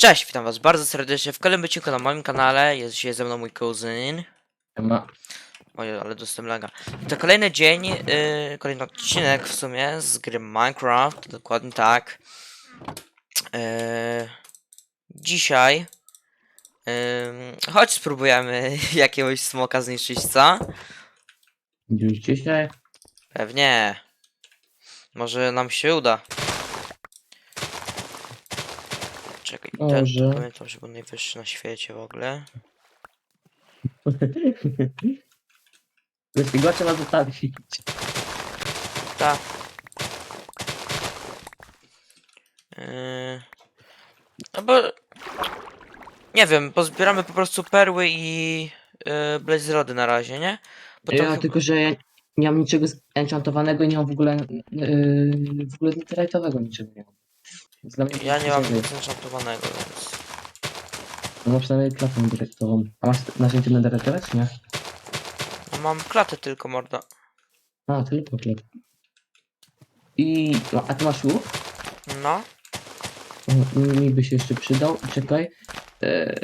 Cześć, witam was bardzo serdecznie w kolejnym odcinku na moim kanale. Jest dzisiaj ze mną mój kuzyn. Ma... Oj, ale dostałem laga. To kolejny dzień, yy, kolejny odcinek w sumie z gry Minecraft, dokładnie tak. Yy, dzisiaj yy, chodź spróbujemy jakiegoś smoka zniszczyć, co? Już dzisiaj? Pewnie. Może nam się uda. Czekaj, ten, Może. pamiętam, że był najwyższy na świecie w ogóle. Wiesz, go trzeba zostawić. Tak. Yy... No bo... Nie wiem, pozbieramy po prostu perły i yy, blaze rody na razie, nie? Bo Ja, chyba- tylko że ja nie mam niczego enchantowanego i nie mam w ogóle yy, w ogóle netherite'owego niczego nie mam. Więc dla mnie to Ja nie mam nic enchantowanego, więc... No mam przynajmniej klatę netherite'ową. A masz narzędzie netherite'owe czy nie? No, mam klatę tylko, morda. A, tylko klat. I... No, a ty masz łuk? No. O, Mi by się jeszcze przydał. Czekaj. Eee,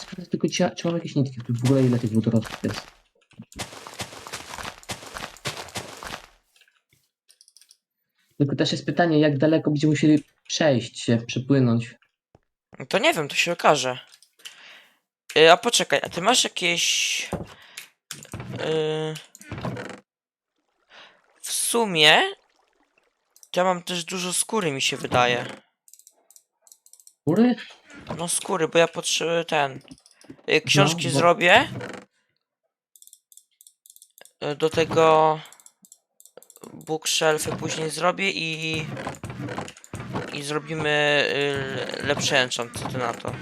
sprawdzę tylko czy, czy mam jakieś nitki. Tu w ogóle ile tych wodorostów jest. Tylko też jest pytanie, jak daleko będziemy musieli przejść się, przepłynąć. No To nie wiem, to się okaże. Yy, a poczekaj, a ty masz jakieś... Yy... W sumie... Ja mam też dużo skóry, mi się wydaje. Góry? No skóry, bo ja potrzebuję ten... y, Książki No, bo- zrobię. Y, Do tego... Bookshelfy później zrobię i... I zrobimy y, lepszy enchant, co ty na to?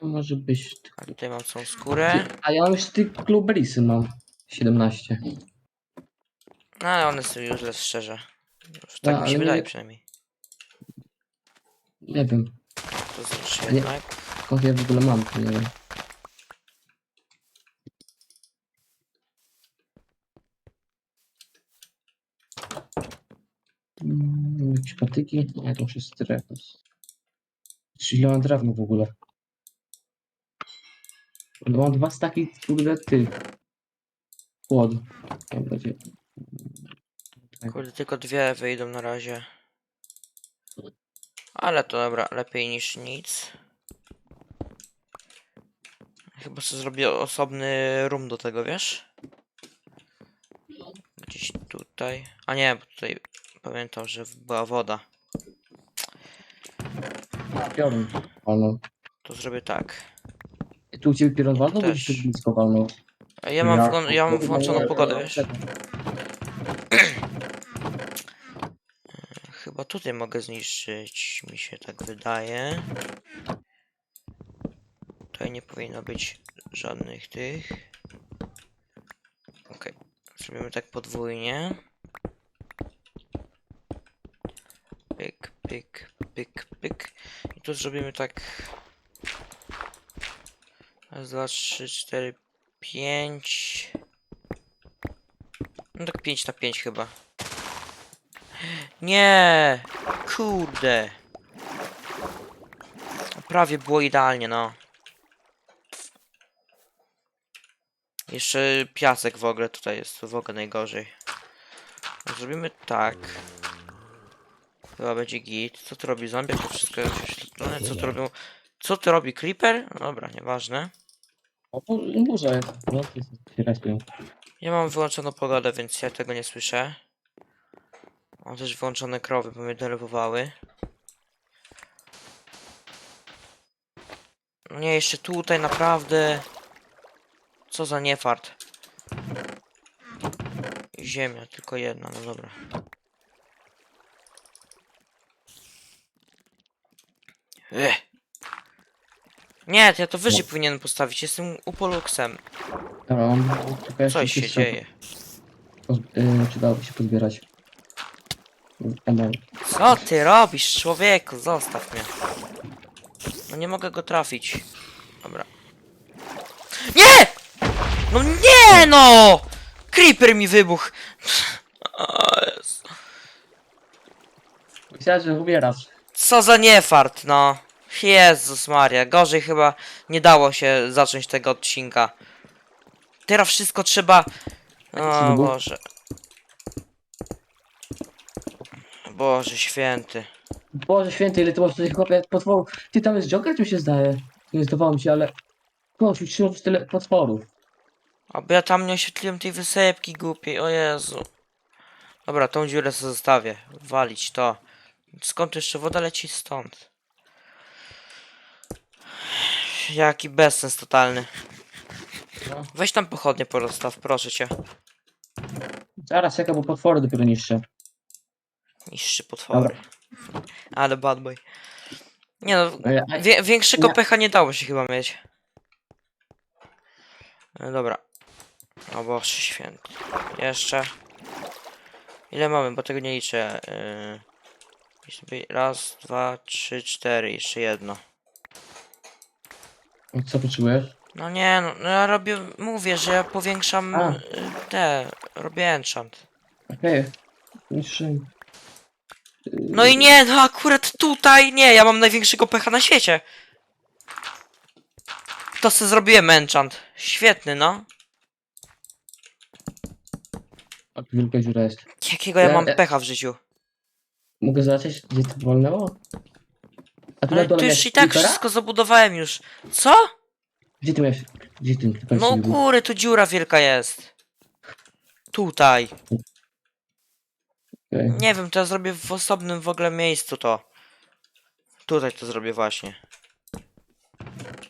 To może być. A tutaj mam całą skórę. A ja już tych blueberriesy mam. 17. No ale one są useless, szczerze. Już tak No, mi się ale wydaje nie- przynajmniej. Nie wiem, To zresztą Nie. jednak. skąd ja w ogóle mam, to nie wiem. Jakieś patyki? Nie, to już jest drewno. Czy ile mam drewno w ogóle? Mam dwa staki, kurde, tych. Płod. Będzie. Kurde, tylko dwie wyjdą na razie. Ale to dobra, lepiej niż nic. Chyba sobie zrobię osobny room do tego, wiesz? Gdzieś tutaj. A nie, bo tutaj pamiętam, że była woda. Piorun. Walnął. To zrobię tak. Tu u ciebie piorun walnął, bo Też. tak blisko walnął. A Ja mam, ja mam włączoną pogodę, wiesz? Chyba tutaj mogę zniszczyć, mi się tak wydaje. Tutaj nie powinno być żadnych tych. Okej, zrobimy tak podwójnie. Pyk, pyk, pyk. I tu zrobimy tak. Raz, dwa, trzy, cztery, pięć. No tak 5 na 5 chyba. Nie! Kurde! Prawie było idealnie, no. Jeszcze piasek w ogóle tutaj jest w ogóle najgorzej. Zrobimy tak. Chyba będzie git. Co to robi zombie? To wszystko jest oświetlone. Co to robią? Co to robi creeper? No dobra, nieważne. O, jest. No, to jest się respią. Ja mam wyłączoną pogodę, więc ja tego nie słyszę. Mam też wyłączone krowy, bo mnie denerwowały. No nie, jeszcze tutaj naprawdę... Co za niefart. Ziemia, tylko jedna, no dobra. Ech. Nie, to ja to wyżej powinienem postawić, jestem upoluksem. Dobra, mam tylko jeszcze Coś się dzieje. Poz... Yy, przydałoby się pozbierać. Co ty robisz, człowieku? Zostaw mnie. No nie mogę go trafić. Dobra. Nie! No nie no! Creeper mi wybuchł. O Jezu. Myślałem, że umierasz. Co za niefart, no. Jezus Maria, gorzej chyba nie dało się zacząć tego odcinka. Teraz wszystko trzeba... O? Boże. Boże święty. Boże święty, ile to masz tutaj chłopie potworów. Ty tam jest Joker, mi się zdaje? Nie zdawało mi się, ale... Boże, już tyle potworów. Aby ja tam nie oświetliłem tej wysepki głupiej, o Jezu. Dobra, tą dziurę sobie zostawię. Walić to. Skąd jeszcze woda leci? Stąd. Jaki bezsens totalny. No. Weź tam pochodnie porozstaw, proszę cię. Zaraz, jaka, bo potwory dopiero niszczę. Niższy potwory. Ale bad boy. Nie no, ja, a, wie, większego Nie. pecha nie dało się chyba mieć. E, dobra. O Boże święty. Jeszcze. Ile mamy, bo tego nie liczę. Yy, raz, dwa, trzy, cztery. Jeszcze jedno. Co potrzebujesz? No nie, no, no ja robię, mówię, że ja powiększam A. y, te, robię enchant. Okej. Niższy. No i nie, no akurat tutaj nie, ja mam największego pecha na świecie. To se zrobiłem enchant. Świetny, no. A tu wielka dziura jest. Jakiego ja Ja- mam ja- pecha w życiu. Mogę zobaczyć, gdzie to wolnęło? A tu na Ale dole tu już miałeś i tak creepera? wszystko zabudowałem już. Co? Gdzie ty miałeś? Gdzie ten creeper No się góry tu dziura wielka jest. Tutaj. Okej. Nie wiem, to ja zrobię w osobnym w ogóle miejscu to. Tutaj to zrobię właśnie.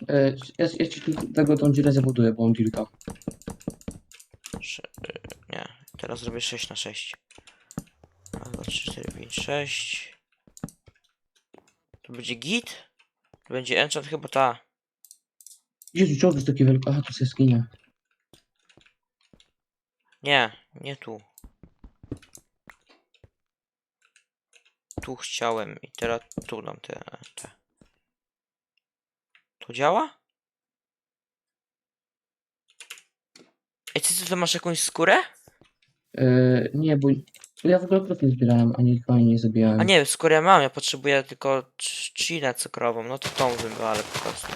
E, Ja, ja ci tu tego tą dziurę zabuduję, bo on tylko. Sze- y, nie, teraz zrobię 6 na 6. 2, 3, 4, 5, 6. To będzie git? To będzie enchant chyba ta. Tu czołg jest taki wielki? Aha, tu jest jaskinia. Nie, nie tu. Tu chciałem i teraz tu dam te, te. To działa? Ej, ty, ty to masz jakąś skórę? E, nie, bo ja w ogóle profil zbierałem, a nie chyba nie zabijałem. A nie, skórę mam, ja potrzebuję tylko trzcinę cukrową, no to tą wywalę po prostu.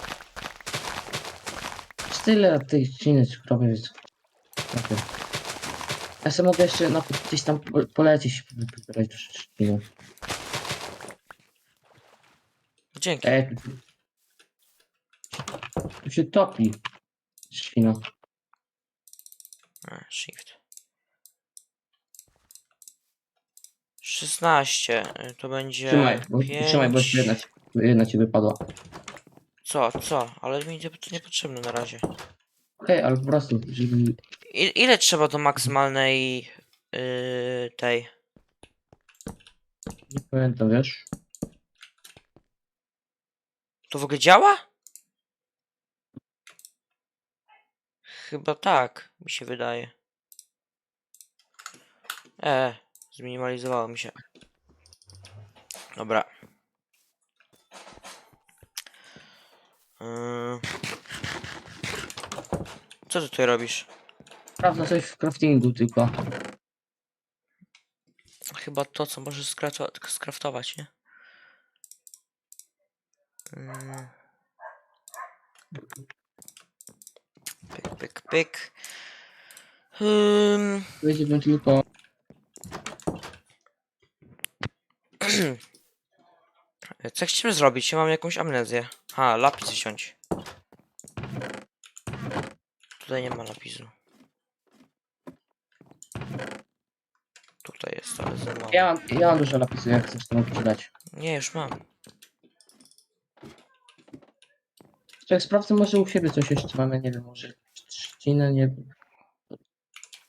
Tyle tej trzciny cukrowej jest. Okay. Ja sobie mogę jeszcze na, gdzieś tam po- polecieć, wybrać do trzciny. Dzięki. E, tu, tu się topi trzcina. A, shift. 16, y, to będzie Trzymaj, bo, 5... trzymaj, bo jedna, ci- jedna ci wypadła. Co, co? Ale mi to to niepotrzebne na razie. Okej, ale po prostu, żeby... I, ile trzeba do maksymalnej yy, tej? Nie pamiętam, wiesz? To w ogóle działa? Chyba tak, mi się wydaje. E, zminimalizowało mi się. Dobra. Yy. Co ty tutaj robisz? Sprawdzam coś w craftingu tylko. Chyba to, co możesz skrafto- skraftować, nie? Mm. Pyk, pyk, pyk. Hmm. Powiedziałbym tylko... Co chcemy zrobić? Ja mam jakąś amnezję. Ha, lapis wziąć. Tutaj nie ma lapisu. Tutaj jest, ale za mało. Ja mam, ja mam dużo lapisu, jak chcesz to mogę ci dać. Nie, już mam. Czekaj, sprawdzę może u siebie coś jeszcze mamy, nie wiem, może trzcinę, nie wiem.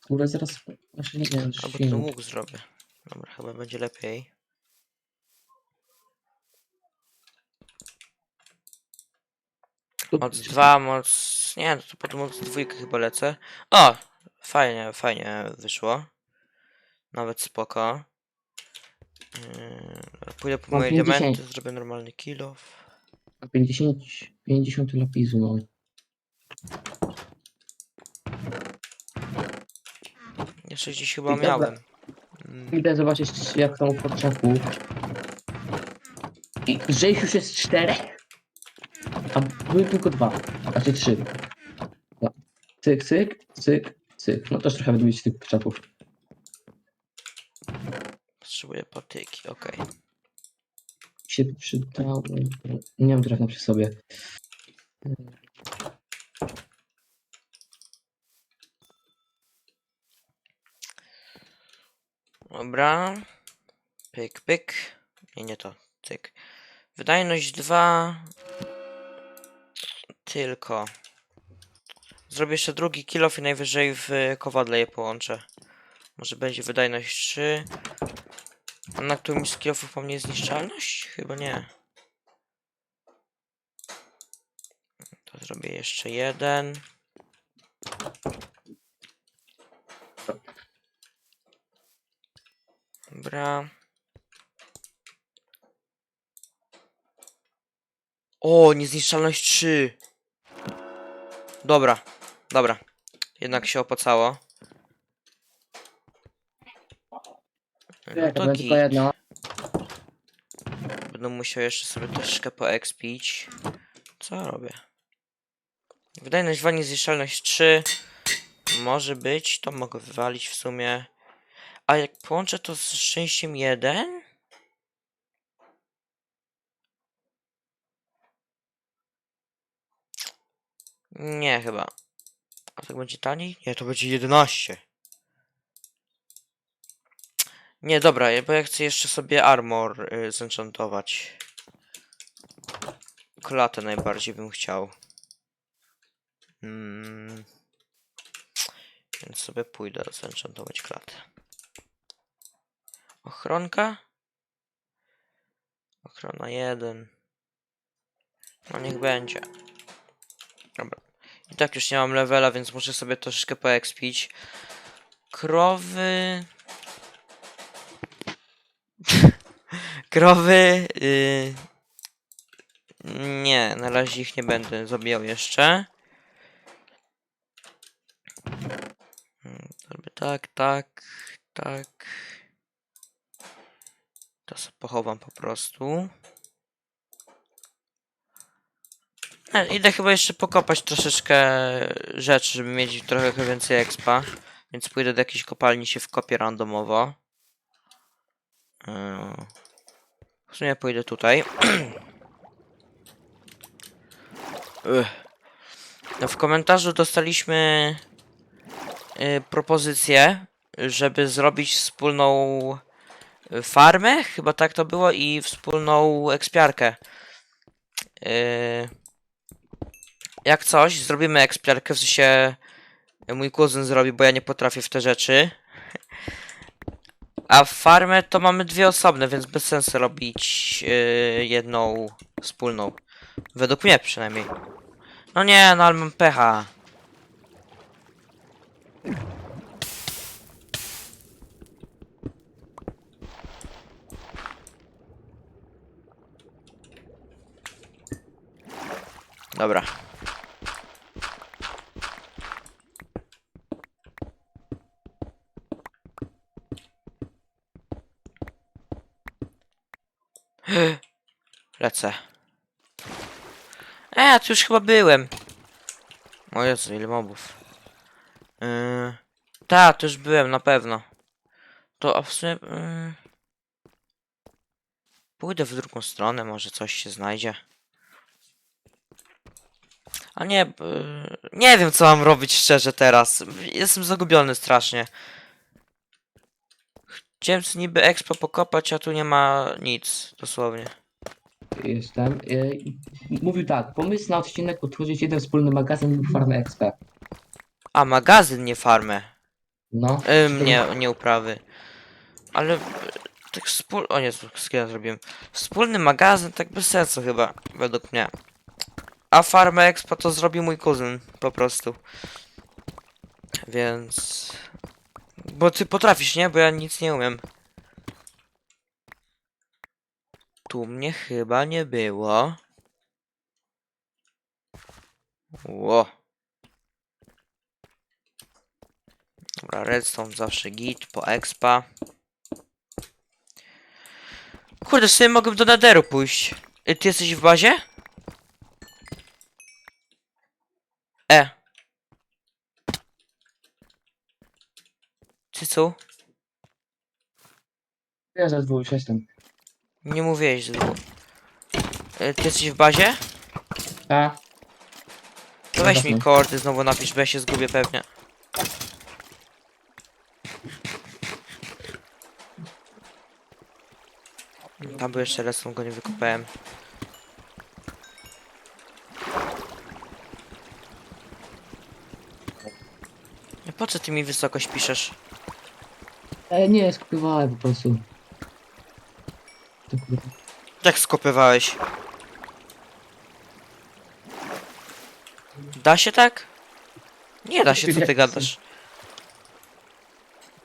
Kurde, zaraz... Znaczy nie wiem, Albo ten trzcinę. łuk zrobię. Dobra, chyba będzie lepiej. Moc 2, moc... Nie, to pod moc dwójkę chyba lecę. O! Fajnie, fajnie wyszło. Nawet spoko. Yy, pójdę po Mam moje 50. diamenty, zrobię normalny kill off. 50, 50 lapisu mam. Jeszcze gdzieś chyba dobra. miałem. Mm, Idę zobaczyć jak tam w początku. I że ich już jest czterech? A były tylko dwa, znaczy trzy. Dwa. Cyk, cyk, cyk, cyk. No też trochę będę mieć tych krzaków. Potrzebuję patyki, okej. Się przydało. Nie mam drewna przy sobie. Dobra. Pyk, pyk. Nie, nie to. Cyk. Wydajność 2. Tylko. Zrobię jeszcze drugi kilof i najwyżej w kowadle je połączę. Może będzie wydajność 3. A na którymś z kilofów mam niezniszczalność? Chyba nie. To zrobię jeszcze jeden. Dobra. O, niezniszczalność 3. Dobra, dobra. Jednak się opłacało. No to git. Będę musiał jeszcze sobie troszkę poekspić. Co robię? Wydajność 2, niezniszczalność 3. Może być, to mogę wywalić w sumie. A jak połączę to z szczęściem 1? Nie, chyba. A tak będzie taniej? Nie, to będzie 11. Nie, dobra, bo ja chcę jeszcze sobie armor y, zenchantować. Klatę najbardziej bym chciał. Mm. Więc sobie pójdę zenchantować klatę. Ochronka? Ochrona 1. No niech będzie. Dobra. I tak już nie mam levela, więc muszę sobie troszeczkę poekspić. Krowy... Krowy... Yy... Nie, na razie ich nie będę zabijał jeszcze. Mm, Zrobię tak, tak, tak. To sobie pochowam po prostu. Idę chyba jeszcze pokopać troszeczkę rzeczy, żeby mieć trochę więcej expa. Więc pójdę do jakiejś kopalni się wkopię randomowo. Yy. W sumie pójdę tutaj. Ugh. No w komentarzu dostaliśmy y, propozycję, żeby zrobić wspólną farmę, chyba tak to było, i wspólną ekspiarkę. Y, jak coś, zrobimy ekspiarkę, w sensie mój kuzyn zrobi, bo ja nie potrafię w te rzeczy. A farmę to mamy dwie osobne, więc bez sensu robić y, jedną wspólną. Według mnie przynajmniej. No nie, no ale mam pecha. Dobra. Lecę. E, ja tu już chyba byłem. O Jezu, ile mobów. Yy, ta, tu już byłem, na pewno. To a w sumie... Yy, pójdę w drugą stronę, może coś się znajdzie. A nie, yy, nie wiem co mam robić szczerze teraz. Jestem zagubiony strasznie. Chciałem niby expo pokopać, a tu nie ma nic, dosłownie. Jestem. Y, Mówił tak, pomysł na odcinek utworzyć jeden wspólny magazyn lub farmę XP. A, magazyn, nie farmę. No. Ym, nie, nie uprawy. Ale e, tak wspól... O nie, skilla zrobiłem. Wspólny magazyn, tak bez sensu chyba, według mnie. A farmę expo to zrobił mój kuzyn, po prostu. Więc... Bo ty potrafisz, nie? Bo ja nic nie umiem. Tu mnie chyba nie było. Ło. Dobra, redstone zawsze git, po expa. Kurde, sobie mogę do naderu pójść. Y, Ty jesteś w bazie? E. Cycu? Ja za dwóch już jestem. Nie mówiłeś, że... E, Ty jesteś w bazie? A, To weź mi kordy znowu napisz, bo ja się zgubię pewnie. Tam był jeszcze raz, go nie wykopałem. No Po co ty mi wysokość piszesz? E, nie, skupiowałem po prostu. To kurwa. Jak skopywałeś? Da się tak? Nie da się, co ty gadasz?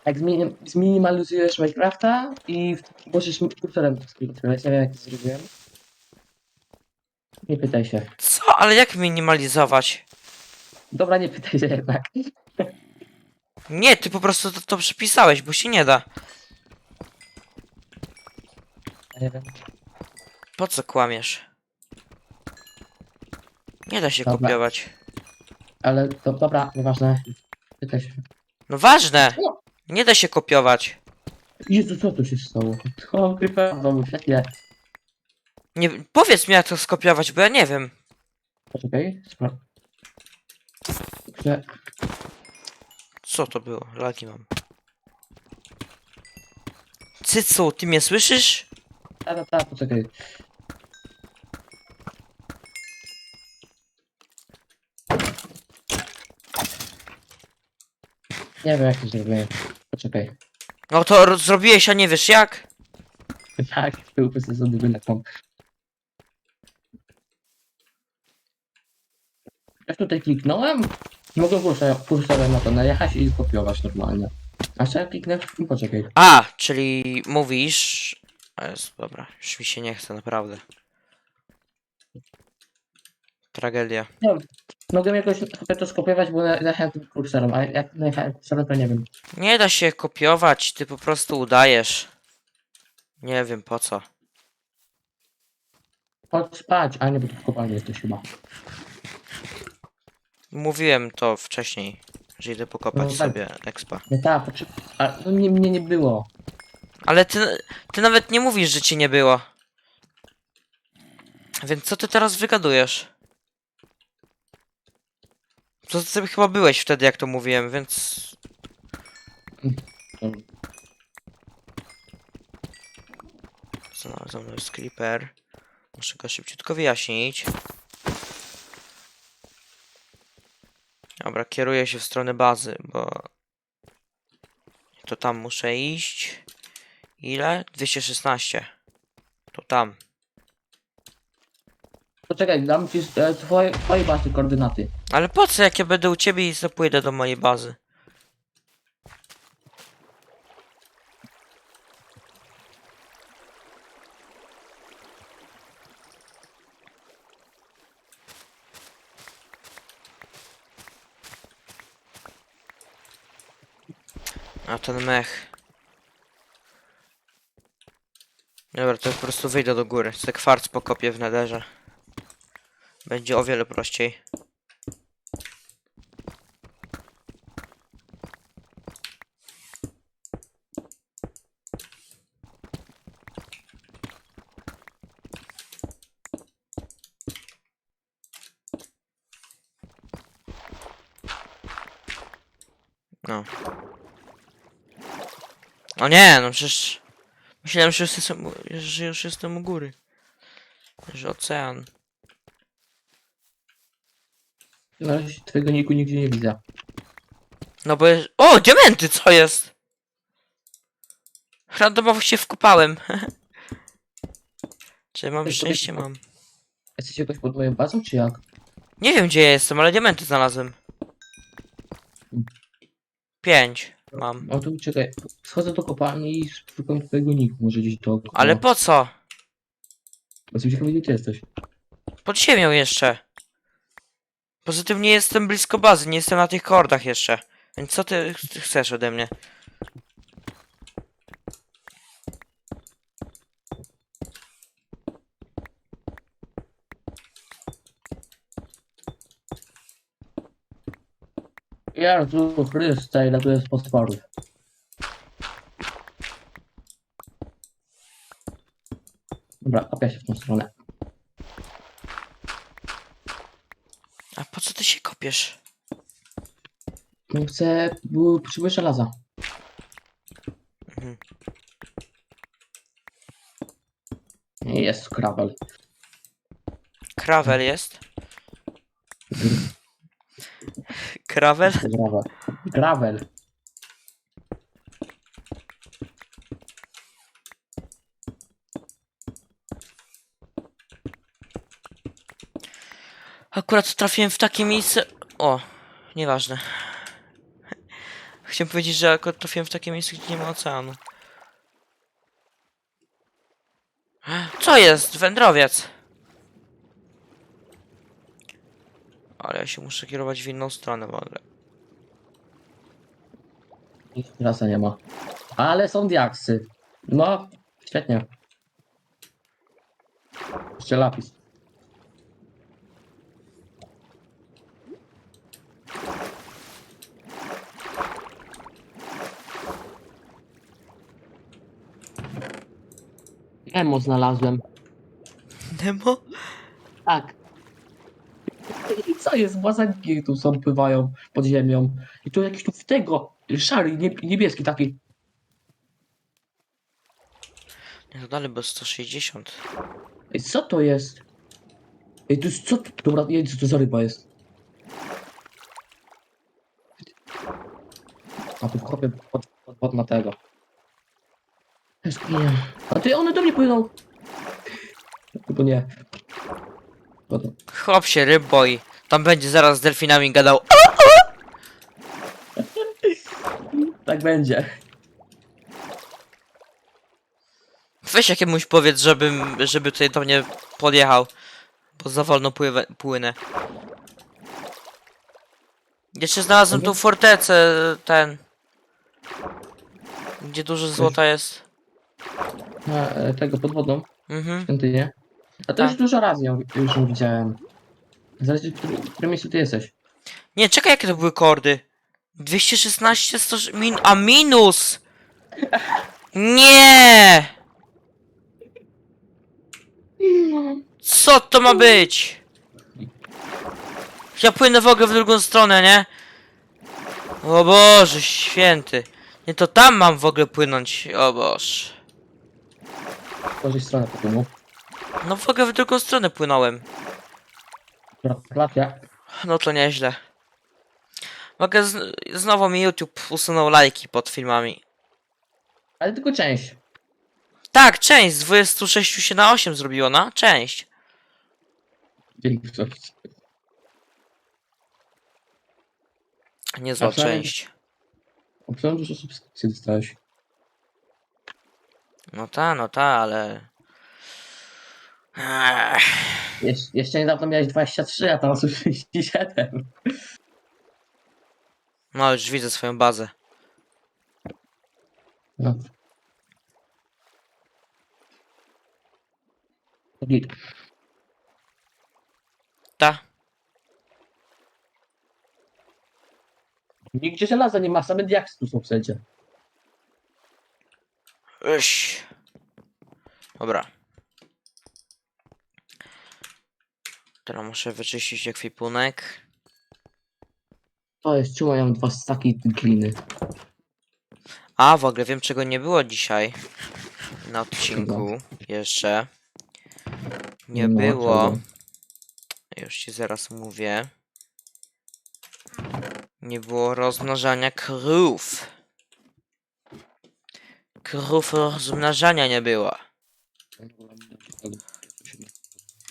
Jak zmini- zminimalizujesz Minecrafta i w- możesz kursorem skliknąć, ja wiem jak to zrobiłem. Nie pytaj się. Co? Ale jak minimalizować? Dobra, nie pytaj się jednak. Nie, ty po prostu to, to przepisałeś, bo się nie da. Ja Nie wiem. Po co kłamiesz? Nie da się Dobra. kopiować. Ale to dobra, nieważne. Pytaj się. No ważne! Nie da się kopiować. Jezu, co tu się stało? O, krypa w domu, świetnie. Nie, powiedz mi jak to skopiować, bo ja nie wiem. Poczekaj, spra- Dobrze. Co to było? Lagi mam. Cycu, ty mnie słyszysz? Ta, ta, ta, poczekaj. Nie wiem jak to zrobiłem. Poczekaj. No to ro- zrobiłeś, a nie wiesz jak? Tak, był posadzony wyleką. Jak tutaj kliknąłem, mogę kursorem na to najechać i kopiować normalnie. A co ja kliknę? No, Poczekaj. A, czyli mówisz... A jest, dobra, już mi się nie chce, naprawdę. Tragedia. Mogę jakoś to skopiować, bo na- najechałem tym kursorem, a jak najechałem kursorem to nie wiem. Nie da się kopiować, ty po prostu udajesz. Nie wiem po co. Chodź spać, a nie, bo tu w kopalni jesteś chyba. Mówiłem to wcześniej, że idę pokopać No tak. sobie expa. No tak, a no nie, mnie nie było. Ale ty, ty nawet nie mówisz, że ci nie było. Więc co ty teraz wygadujesz? To ty sobie chyba byłeś wtedy, jak to mówiłem, więc... Znalazłem mną jest creeper. Muszę go szybciutko wyjaśnić. Dobra, kieruję się w stronę bazy, bo... To tam muszę iść. Ile? 216. To tam. Poczekaj, dam ci e, twoje, twoje bazy koordynaty. Ale po co, jak ja będę u ciebie i co pójdę do mojej bazy? A ten mech. Dobra, to po prostu wyjdę do góry. Se kwarc pokopię w nederze. Będzie o wiele prościej. No. O nie, no przecież... Myślałem, że już jestem, że już jestem u góry. Że ocean. Razie twojego niku nigdzie nie widzę. No bo... jest- O, diamenty, co jest? Randomowo się wkopałem. Czy mam Ej, szczęście? powiedz- Mam. Jesteś jakoś pod moją bazą, czy jak? Nie wiem, gdzie ja jestem, ale diamenty znalazłem. Pięć mam. O tu czekaj, schodzę do kopalni i szukam twojego niku, może gdzieś to. Ale po co? Bo ciekawe gdzie ty jesteś. Pod ziemią jeszcze. Poza tym nie jestem blisko bazy, nie jestem na tych kordach jeszcze. Więc co ty ch- chcesz ode mnie? Jezu Chryste, ile tu jest potworów. Dobra, kopię się w tą stronę. A po co ty się kopiesz? No Chcę, bo potrzebuję żelaza. Mhm. Jest krawel. Krawel jest? Krawel? Gravel. Gravel. Akurat trafiłem w takie miejsce. O, nieważne. Chciałem powiedzieć, że akurat trafiłem w takie miejsce, gdzie nie ma oceanu. Co jest? Wędrowiec. Ale ja się muszę kierować w inną stronę w ogóle. Żelaza nie ma. Ale są diaksy. No, świetnie. Jeszcze lapis. Emo znalazłem. Nemo? Tak. Co jest? Łazanki tu są, pływają pod ziemią. I tu jakiś tu w tego, szary, nie, niebieski taki. Nie, to dalej, bo 160. Ej, co to jest? Ej, to jest co? Dobra, nie wiem, co to za ryba jest. A tu chłopie pod, pod, pod na tego. Nie. A ty, one do mnie płyną. Chyba nie. Dobra. Chłop się ryb boi. Tam będzie zaraz z delfinami gadał. Tak będzie. Weź jakiemuś powiedz, żebym, żeby tutaj do mnie podjechał. Bo za wolno pływę, płynę. Jeszcze znalazłem tą fortecę, ten. Gdzie dużo złota jest. Na, e, tego pod wodą. Mhm. Świątynię. A to Tak. już dużo razy ją, już ją widziałem. Zależy, w którym, w którym miejscu ty jesteś. Nie, czekaj, jakie to były kordy. 216, 100, min a minus! Nie! Co to ma być? Ja płynę w ogóle w drugą stronę, nie? O Boże, święty. Nie, to tam mam w ogóle płynąć. O Boże. W której stronę popłynął. No w ogóle w drugą stronę płynąłem. Gratulacje. No to nieźle. Mogę z... Znowu mi YouTube usunął lajki pod filmami. Ale tylko część. Tak, część z 26 się na 8 zrobiło, na część. Większość. Niezła A przynajmniej- część. Obserwuję, dużo subskrypcji dostałeś. No ta, no ta, ale... Jesz jeszcze niedawno miałeś 23, a teraz już 37. No już widzę swoją bazę. No. Git. Ta. Nigdzie żelaza nie ma, same diaksy tu są wszędzie. Iś. Dobra. Teraz muszę wyczyścić ekwipunek. To jest, czemu ja mam dwa staki gliny? A, w ogóle wiem czego nie było dzisiaj. Na odcinku. Jeszcze. Nie No, było. czego? Już ci zaraz mówię. Nie było rozmnażania krów. Krów rozmnażania nie było.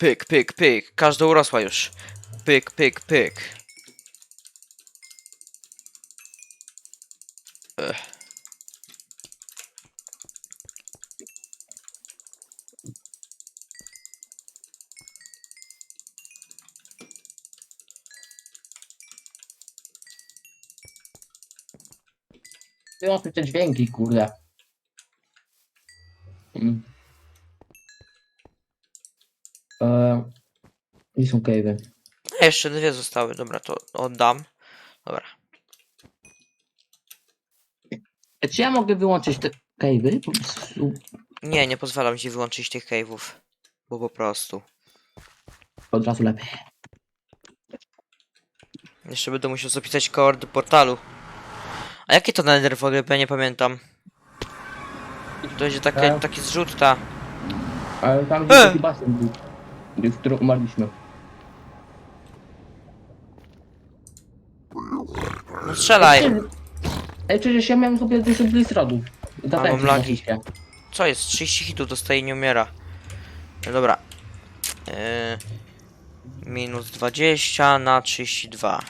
Pyk, pyk, pyk. Każda urosła już. Pyk, pyk, pyk. Ech. Tu te dźwięki, kurde. Mm. Eee, nie są cave'y. A jeszcze dwie zostały. Dobra, to oddam. Dobra. E, Czy ja mogę wyłączyć te cave'y? Po prostu Nie, nie pozwalam ci wyłączyć tych cave'ów. Bo po prostu. od razu lepiej. Jeszcze będę musiał zapisać koord portalu. A jakie to nether w ogóle, bo ja nie pamiętam. To będzie takie, E. taki zrzut ta. Ale tam gdzie E! taki basen był, gdzie- w którym umarliśmy. No strzelaj! Ej, przecież ja miałem sobie dużo blistrodów. mam lagi. Co jest? 30 hitów dostaje i nie umiera. No dobra. Yy, minus 20 na 32.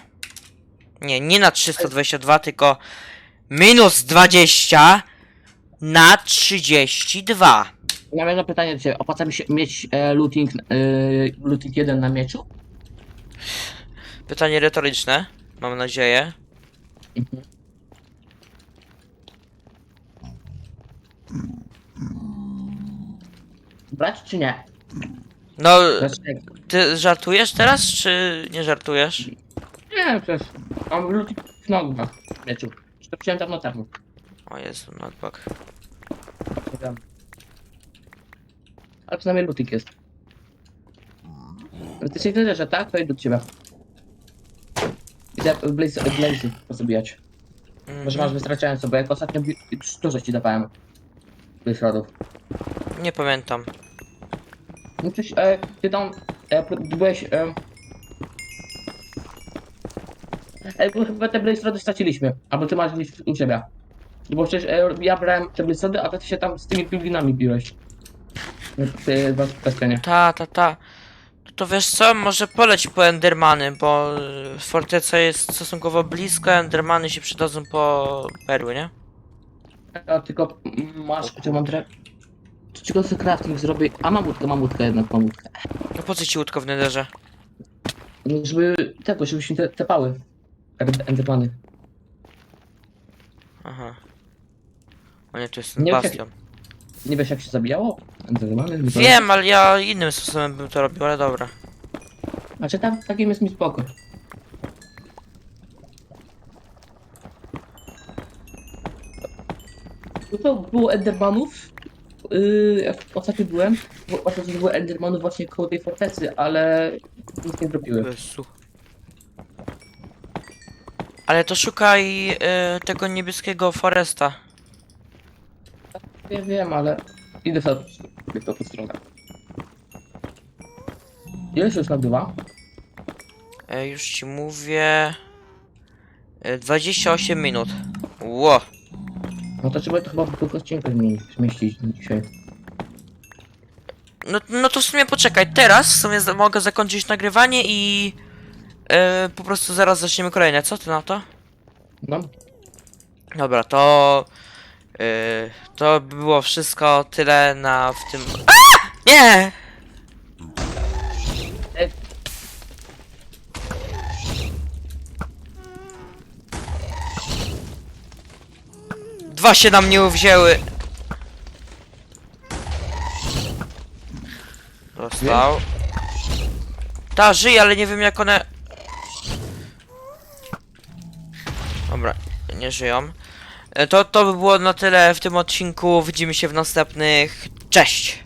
Nie, nie na 322, tylko minus 20 na 32. Ja miałem pytanie do ciebie, opłaca mi się mieć e, looting, e, looting 1 na mieczu? Pytanie retoryczne, mam nadzieję. Brać czy nie? No, Dlaczego? ty żartujesz teraz, czy nie żartujesz? Nie, przecież mam looting w nogu na mieczu. Czy to wziąłem dawno temu? O Jezu, notebook. Nie wiem. Ale przynajmniej looting jest. Ale ty się nie że tak? To idę do ciebie. Idę Blaze, Blaze pozabijać. Może masz wystarczająco, bo jak ostatnio bi- dużo ci dawałem. Blaze rodów. Nie pamiętam. No przecież e, ty tam e, pro- byłeś... E, e, bo chyba te Blaze rody straciliśmy. Albo ty masz gdzieś u siebie. Bo przecież e, ja brałem te Blaze rody, a ty się tam z tymi pilinami biłeś. Ty was bezpiecznie. Ta, ta, ta. To, to wiesz co, może poleć po Endermany, bo y, forteca jest stosunkowo blisko, a Endermany się przydadzą po perły, nie? A tylko masz, czy mam drewno? Czego sobie crafting zrobię? A mam łódkę, mam łódkę jednak, mam łódkę. No po co ci łódko w nederze? No, Żeby tego, żebyśmy te, te pały. Ender- Endermany. Aha. O nie, tu jest ten Nie wiem, bastion. Nie wiesz jak się zabijało? Wiem, ale ja innym sposobem bym to robił, ale dobra. Znaczy tam, takim jest mi spoko. Dużo było Endermanów. Yy, jak ostatnio byłem, bo ostatnio było Endermanów właśnie koło tej fortecy, ale nic nie zrobiły. Jezu. Ale to szukaj y, tego niebieskiego foresta. Nie wiem, ale idę sobie w tą stronę. Ile się już nagrywa? E, już ci mówię. E, 28 minut. Ło. No to trzeba to chyba dwóch odcinkach zmienić, zmieścić dzisiaj. No, no to w sumie poczekaj, teraz w sumie za- mogę zakończyć nagrywanie i e, po prostu zaraz zaczniemy kolejne. Co ty na to? No, Dobra, to e, to by było wszystko tyle na w tym. A! Nie! Dwa się na mnie uwzięły. Dostał. Ta żyje, ale nie wiem jak one. Dobra, nie żyją. E, To, to by było na tyle w tym odcinku. Widzimy się w następnych. Cześć!